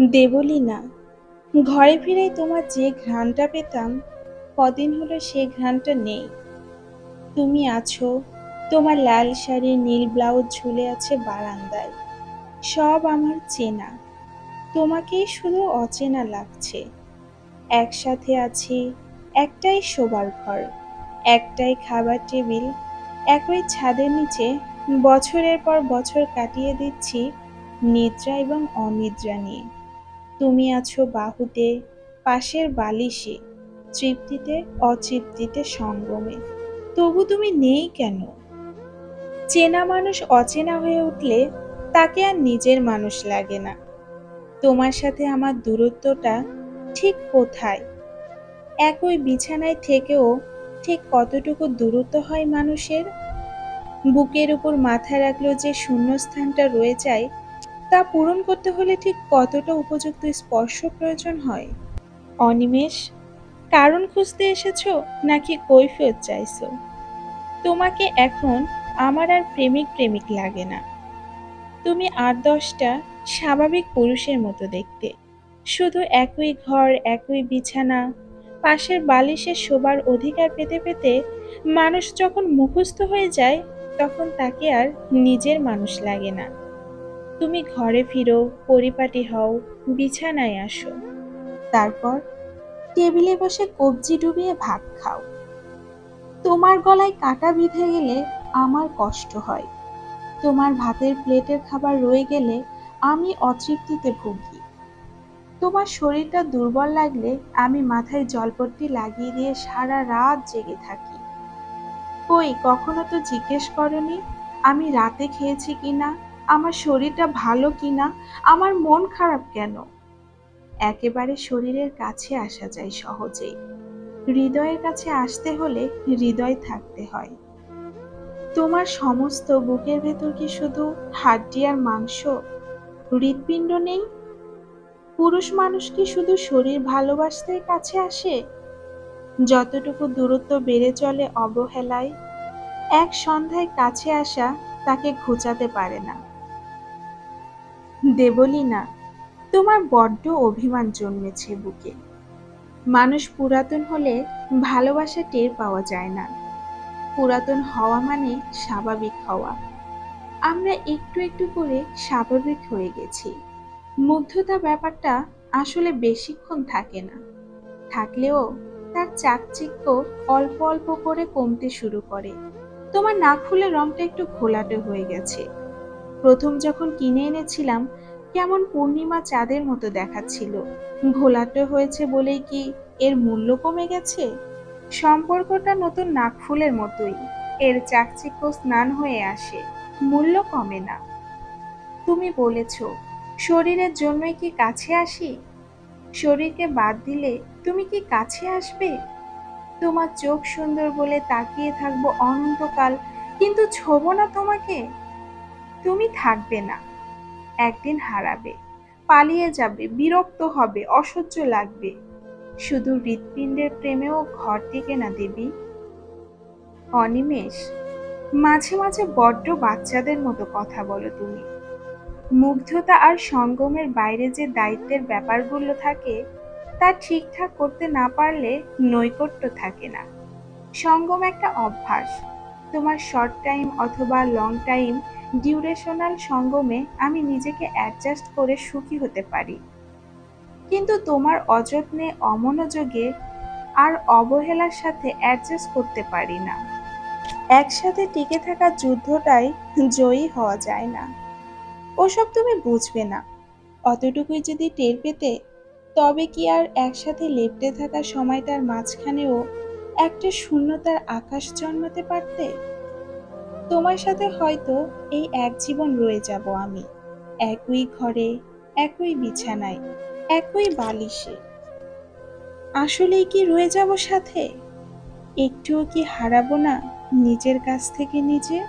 দেবলি না। ঘরে ফিরে তোমার যে ঘ্রাণটা পেতাম, কদিন হলো সে ঘ্রাণটা নেই। তুমি আছো, তোমার লাল শাড়ি, নীল ব্লাউজ ঝুলে আছে বারান্দায়। সব আমার চেনা। তোমাকেই শুধু অচেনা লাগছে। একসাথে আছি, একটাই শোবার ঘর, একটাই খাবার টেবিল, একই ছাদের নিচে বছরের পর বছর কাটিয়ে দিচ্ছি নিদ্রা এবং অনিদ্রা নিয়ে। তুমি আছো বাহুতে, পাশের বালিশে, তৃপ্তিতে, অতৃপ্তিতে সঙ্গমে। তবু তুমি নেই কেন? চেনা মানুষ অচেনা হয়ে উঠলে তাকে আর নিজের মানুষ লাগে না। তোমার সাথে আমার দূরত্বটা ঠিক কোথায়? একই বিছানায় থেকেও ঠিক কতটুকু দূরত্ব হয় মানুষের? বুকের উপর মাথা রাখলেও যে শূন্যস্থানটা রয়ে যায় তা পূরণ করতে হলে ঠিক কতটা উপযুক্ত স্পর্শ প্রয়োজন হয়? অনিমেষ, কারণ খুঁজতে এসেছ নাকি কৈফিয়ত চাইছো? তোমাকে এখন আমার আর প্রেমিক প্রেমিক লাগে না। তুমি আট দশটা স্বাভাবিক পুরুষের মতো দেখতে। শুধু একই ঘর, একই বিছানা, পাশের বালিশে শোবার অধিকার পেতে পেতে মানুষ যখন মুখস্থ হয়ে যায়, তখন তাকে আর নিজের মানুষ লাগে না। তুমি ঘরে ফিরো, পরিপাটি হও, বিছানায় আসো। তারপর টেবিলে বসে কবজি ডুবিয়ে ভাত খাও। তোমার গলায় কাটা বিঁধে গেলে আমার কষ্ট হয়। তোমার ভাতের প্লেটের খাবার রয়ে গেলে আমি অতৃপ্তিতে ভুগি। তোমার শরীরটা দুর্বল লাগলে আমি মাথায় জলপট্টি লাগিয়ে দিয়ে সারা রাত জেগে থাকি। কই, কখনো তো জিজ্ঞেস করনি, আমি রাতে খেয়েছি কিনা? আমার শরীরটা ভালো কিনা? আমার মন খারাপ কেন? একেবারে শরীরের কাছে আসা যায় সহজেই। হৃদয়ের কাছে আসতে হলে হৃদয় থাকতে হয়। তোমার সমস্ত বুকের ভেতর কি শুধু হাড্ডি আর মাংস? হৃৎপিণ্ড নেই? পুরুষ মানুষ কি শুধু শরীর ভালোবাসতেই কাছে আসে? যতটুকু দূরত্ব বেড়ে চলে অবহেলায়, এক সন্ধ্যায় কাছে আসা তাকে ঘুচাতে পারে না। দেবলীনা তোমার বড্ড অভিমান জন্মেছে বুকে। মানুষ পুরাতন হলে ভালোবাসা টের পাওয়া যায় না। পুরাতন হওয়া মানে স্বাভাবিক হওয়া। আমরা একটু একটু করে স্বাভাবিক হয়ে গেছি। মুগ্ধতা ব্যাপারটা আসলে বেশিক্ষণ থাকে না। থাকলেও তার চাকচিক্য অল্প অল্প করে কমতে শুরু করে। তোমার নাক ফুলের রংটা একটু ঘোলাটে হয়ে গেছে। প্রথম যখন কিনে এনেছিলাম, কেমন পূর্ণিমা চাঁদের মতো দেখাচ্ছিল। ঘোলাটে হয়েছে বলেই কি এর মূল্য কমে গেছে? সম্পর্কটা নতুন নাকফুলের মতোই, এর চাকচিক্য স্নান হয়ে আসে, মূল্য কমে না। তুমি বলেছ, শরীরের জন্যই কি কাছে আসি? শরীরকে বাদ দিলে তুমি কি কাছে আসবে? তোমার চোখ সুন্দর বলে তাকিয়ে থাকব অনন্তকাল, কিন্তু ছোবো না তোমাকে। তুমি থাকবে না। একদিন হারাবে, পালিয়ে যাবে, বিরক্ত হবে, অসহ্য লাগবে। শুধু হৃৎপিণ্ডের প্রেমেও ঘর টেকে না, দেবী। অনিমেষ, মাঝে মাঝে বড্ড বাচ্চাদের মতো কথা বলো তুমি। মুগ্ধতা আর সঙ্গমের বাইরে যে দায়িত্বের ব্যাপারগুলো থাকে, তা ঠিকঠাক করতে না পারলে নৈকট্য থাকে না। সঙ্গম একটা অভ্যাস তোমার শর্ট টাইম অথবা লং টাইম ডিউরেশনাল সঙ্গমে আমি নিজেকে অ্যাডজাস্ট করে সুখী হতে পারি। কিন্তু তোমার অযত্নে অমনোযোগে আর অবহেলার সাথে অ্যাডজাস্ট করতে পারি না। একসাথে টিকে থাকা যুদ্ধটাই জয়ী হওয়া যায় না। ওসব তুমি বুঝবে না। অতটুকুই যদি টের পেতে, তবে কি আর একসাথে লেপটে থাকা সময়টার মাঝখানেও একটা শূন্যতার আকাশ জন্মাতে পারতে? তোমার সাথে হয়তো এই এক জীবন রয়ে যাব আমি। একই ঘরে, একই বিছানায়, একই বালিশে। আসলেই কি রয়ে যাব সাথে? একটুও কি হারাবো না নিজের কাছ থেকে নিজে?